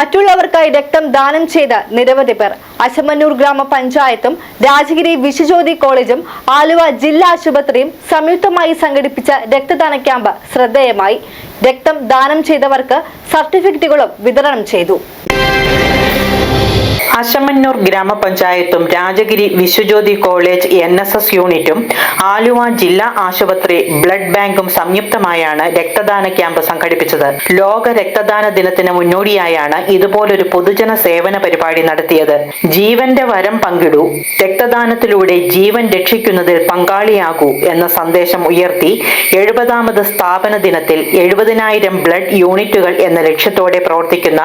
മറ്റുള്ളവർക്കായി രക്തം ദാനം ചെയ്ത നിരവധി പേർ. അശമന്നൂർ ഗ്രാമപഞ്ചായത്തും രാജഗിരി വിശ്വജ്യോതി കോളേജും ആലുവ ജില്ലാ ആശുപത്രിയും സംയുക്തമായി സംഘടിപ്പിച്ച രക്തദാന ക്യാമ്പ് ശ്രദ്ധേയമായി. രക്തം ദാനം ചെയ്തവർക്ക് സർട്ടിഫിക്കറ്റുകളും വിതരണം ചെയ്തു. Asamannoor ഗ്രാമപഞ്ചായത്തും Rajagiri Viswajyothi college N S S യൂണിറ്റും ആലുവ ജില്ലാ ആശുപത്രി ബ്ലഡ് ബാങ്കും സംയുക്തമായാണ് രക്തദാന ക്യാമ്പ് സംഘടിപ്പിച്ചത്. ലോക രക്തദാന ദിനത്തിന് മുന്നോടിയായാണ് ഇതുപോലൊരു പൊതുജന സേവന പരിപാടി നടത്തിയത്. ജീവന്റെ വരം പങ്കിടൂ രക്തദാനത്തിലൂടെ ജീവൻ രക്ഷിക്കുന്നതിൽ പങ്കാളിയാകൂ എന്ന സന്ദേശം ഉയർത്തി എഴുപതാമത് സ്ഥാപന ദിനത്തിൽ എഴുപതിനായിരം ബ്ലഡ് യൂണിറ്റുകൾ എന്ന ലക്ഷ്യത്തോടെ പ്രവർത്തിക്കുന്ന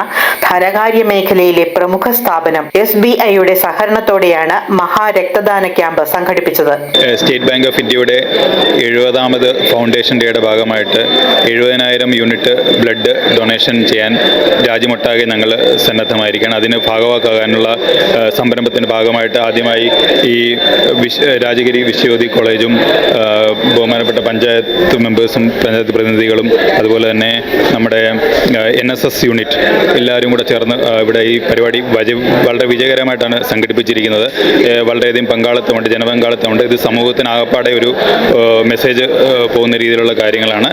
ധനകാര്യ മേഖലയിലെ പ്രമുഖ സ്ഥാപനം എസ് ബി ഐയുടെ സഹകരണത്തോടെയാണ് മഹാരക്തദാന ക്യാമ്പ് സംഘടിപ്പിച്ചത്. സ്റ്റേറ്റ് ബാങ്ക് ഓഫ് ഇന്ത്യയുടെ എഴുപതാമത് ഫൗണ്ടേഷൻ ഡേയുടെ ഭാഗമായിട്ട് എഴുപതിനായിരം യൂണിറ്റ് ബ്ലഡ് ഡൊണേഷൻ ചെയ്യാൻ രാജ്യമൊട്ടാകെ ഞങ്ങൾ സന്നദ്ധമായിരിക്കണം അതിന് ഭാഗവാക്കാകാനുള്ള ഏഹ് സംരംഭത്തിന്റെ ഭാഗമായിട്ട് ആദ്യമായി ഈ രാജഗിരി വിശ്വജ്യോതി കോളേജും ബഹുമാനപ്പെട്ട പഞ്ചായത്ത് മെമ്പേഴ്സും പഞ്ചായത്ത് പ്രതിനിധികളും അതുപോലെ തന്നെ നമ്മുടെ എൻ എസ് എസ് യൂണിറ്റ് എല്ലാവരും കൂടെ ചേർന്ന് ഇവിടെ ഈ പരിപാടി വളരെ വിജയകരമായിട്ടാണ് സംഘടിപ്പിച്ചിരിക്കുന്നത്. വളരെയധികം പങ്കാളിത്തമുണ്ട് ജനപങ്കാളിത്തമുണ്ട്. ഇത് സമൂഹത്തിനാകപ്പാടെ ഒരു മെസ്സേജ് പോകുന്ന രീതിയിലുള്ള കാര്യങ്ങളാണ്.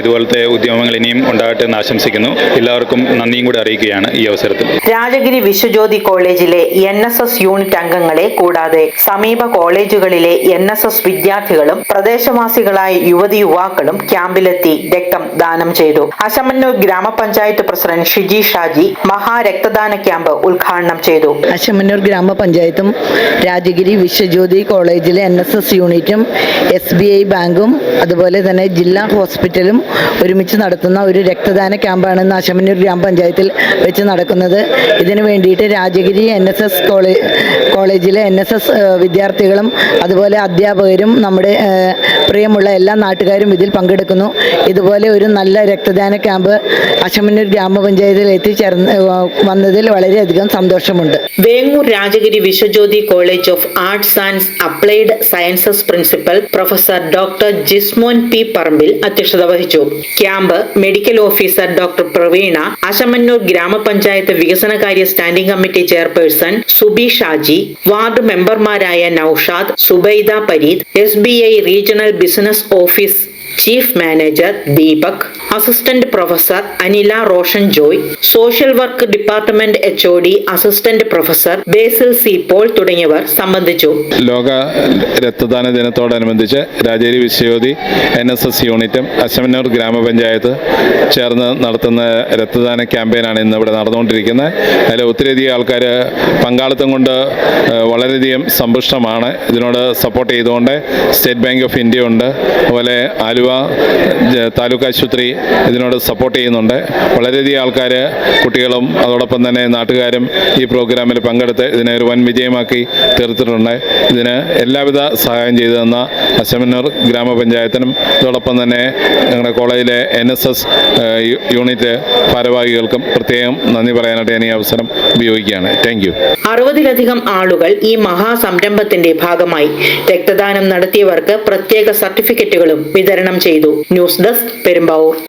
ഇതുപോലത്തെ ഉദ്യമങ്ങൾ ഇനിയും ഉണ്ടാകട്ടെ എന്ന് ആശംസിക്കുന്നു. എല്ലാവർക്കും നന്ദിയും കൂടി അറിയിക്കുകയാണ് ഈ അവസരത്തിൽ. രാജഗിരി വിശ്വജ്യോതി കോളേജിലെ എൻ എസ് എസ് യൂണിറ്റ് അംഗങ്ങളെ കൂടാതെ സമീപ കോളേജുകളിലെ എൻ എസ് എസ് വിദ്യാർത്ഥികളും പ്രദേശവാസികളായ യുവതി യുവാക്കളും ക്യാമ്പിലെത്തി രക്തം ദാനം ചെയ്തു. അശമന്നൂർ ഗ്രാമപഞ്ചായത്ത് പ്രസിഡന്റ് ഷിജി ഷാജി മഹാരക്തദാന ക്യാമ്പ് ഉദ്ഘാടനം ചെയ്തു. അശമന്നൂർ ഗ്രാമപഞ്ചായത്തും രാജഗിരി വിശ്വജ്യോതി കോളേജിലെ എൻ എസ് എസ് യൂണിറ്റും എസ് ബി ഐ ബാങ്കും അതുപോലെ തന്നെ ജില്ലാ ഹോസ്പിറ്റലും ഒരുമിച്ച് നടത്തുന്ന ഒരു രക്തദാന ക്യാമ്പാണ് ഇന്ന് അശമന്നൂർ ഗ്രാമപഞ്ചായത്തിൽ വെച്ച് നടക്കുന്നത്. ഇതിനു വേണ്ടിയിട്ട് രാജഗിരി എൻ എസ് എസ് കോളേജിലെ എൻ എസ് എസ് വിദ്യാർത്ഥികളും അതുപോലെ അധ്യാപകരും നമ്മുടെ പ്രിയമുള്ള എല്ലാ നാട്ടുകാരും ഇതിൽ പങ്കെടുക്കുന്നു. ഇതുപോലെ ഒരു നല്ല രക്തദാന ക്യാമ്പ് അശമന്നൂർ ഗ്രാമപഞ്ചായത്തിൽ എത്തിച്ചേർന്ന് വന്നതിൽ വളരെയധികം സന്തോഷമുണ്ട് Vengoor Rajagiri Viswajyothi college of arts and applied sciences principal professor doctor Jismon P Parambil അധ്യക്ഷത വഹിച്ചു. Camp medical officer doctor Praveena Asamannoor ഗ്രാമപഞ്ചായത്ത് വികസനകാര്യ standing committee chairperson Subi Shaji ward മെമ്പർമാരായ Noushad Zubaida Pareed S B I regional business office chief manager Deepak assistant professor Anila Roshan Joy social work department H O D assistant professor Basil C Paul തുടങ്ങിയവർ സംബന്ധിച്ചു. ലോക രക്തദാന ദിനത്തോടനുബന്ധിച്ച് Rajagiri Viswajyothi N S S യൂണിറ്റും അശമന്നൂർ ഗ്രാമപഞ്ചായത്ത് ചേർന്ന് നടത്തുന്ന രക്തദാന ക്യാമ്പയിനാണ് ഇന്ന് ഇവിടെ നടന്നുകൊണ്ടിരിക്കുന്നത്. അതിൽ ഒത്തിരിയധികം ആൾക്കാർ പങ്കാളിത്തം കൊണ്ട് വളരെയധികം സമ്പുഷ്ടമാണ്. ഇതിനോട് സപ്പോർട്ട് ചെയ്തുകൊണ്ട് സ്റ്റേറ്റ് ബാങ്ക് ഓഫ് ഇന്ത്യ ഉണ്ട് അതുപോലെ ആലുവ താലൂക്ക് ആശുപത്രി ഇതിനോട് സപ്പോർട്ട് ചെയ്യുന്നുണ്ട്. വളരെയധികം ആൾക്കാർ കുട്ടികളും അതോടൊപ്പം തന്നെ നാട്ടുകാരും ഈ പ്രോഗ്രാമിൽ പങ്കെടുത്ത് ഇതിനെ ഒരു വൻ വിജയമാക്കി തീർത്തിട്ടുണ്ട്. ഇതിന് എല്ലാവിധ സഹായം ചെയ്തു തന്ന അശമന്നൂർ ഗ്രാമപഞ്ചായത്തിനും അതോടൊപ്പം തന്നെ ഞങ്ങളുടെ കോളേജിലെ എൻ യൂണിറ്റ് ഭാരവാഹികൾക്കും പ്രത്യേകം നന്ദി പറയാനായിട്ട് ഞാൻ ഈ അവസരം ഉപയോഗിക്കുകയാണ്. താങ്ക് യു അറുപതിലധികം ആളുകൾ ഈ മഹാസംരംഭത്തിന്റെ ഭാഗമായി രക്തദാനം നടത്തിയവർക്ക് പ്രത്യേക സർട്ടിഫിക്കറ്റുകളും വിതരണം ചെയ്തു. News desk Perumbavoor.